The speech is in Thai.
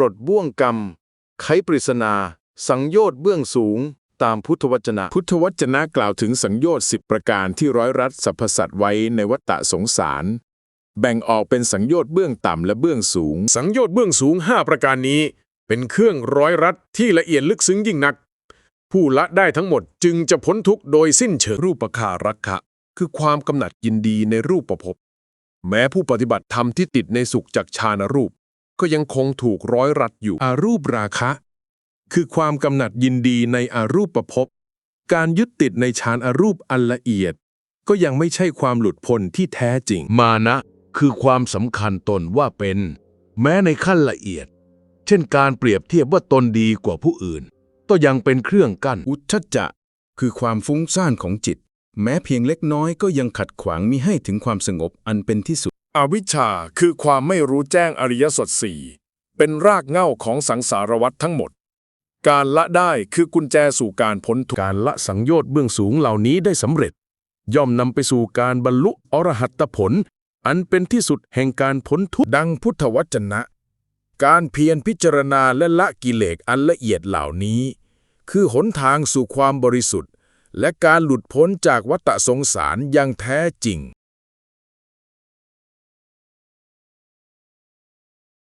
ลดบ่วงกรรม ไขปริศนา สังโยชน์เบื้องสูง ตามพุทธวจนะ พุทธวจนะกล่าวถึงสังโยชน์สิบประการที่ร้อยรัดสรรพสัตว์ไว้ในวัฏฏะสงสาร แบ่งออกเป็นสังโยชน์เบื้องต่ำและเบื้องสูง สังโยชน์เบื้องสูง 5 ประการนี้ เป็นเครื่องร้อยรัดที่ละเอียดลึกซึ้งยิ่งนัก ผู้ละได้ทั้งหมดจึงจะพ้นทุกข์โดยสิ้นเชิงรูปคารักขะคือความกำหนัดยินดีในรูปประพบแม้ผู้ปฏิบัติธรรมที่ติดในสุขจากฌานรูป ก็ยังคงถูกร้อยรัดอยู่อารูปราคะ คือความกำหนัดยินดีในอารูปประพบการยึดติดในฌานอารูปอันละเอียด ก็ยังไม่ใช่ความหลุดพ้นที่แท้จริง มานะ คือความสำคัญตนว่าเป็น แม้ในขั้นละเอียด เช่นการเปรียบเทียบว่าตนดีกว่าผู้อื่น ก็ยังเป็นเครื่องกั้นอุทธจจะ คือความฟุ้งซ่านของจิต แม้เพียงเล็กน้อยก็ยังขัดขวางมิให้ถึงความสงบอันเป็นที่สุด อวิชชาคือความไม่รู้แจ้งอริยสัจสี่เป็นรากเหง้าของสังสารวัฏทั้งหมด การละได้คือกุญแจสู่การพ้นทุกข์การละสังโยชน์เบื้องสูงเหล่านี้ได้สำเร็จ ย่อมนำไปสู่การบรรลุอรหัตผล อันเป็นที่สุดแห่งการพ้นทุกข์ดังพุทธวจนะ การเพียรพิจารณาและละกิเลสอันละเอียดเหล่านี้ คือหนทางสู่ความบริสุทธิ์ และการหลุดพ้นจากวัฏสงสารอย่างแท้จริง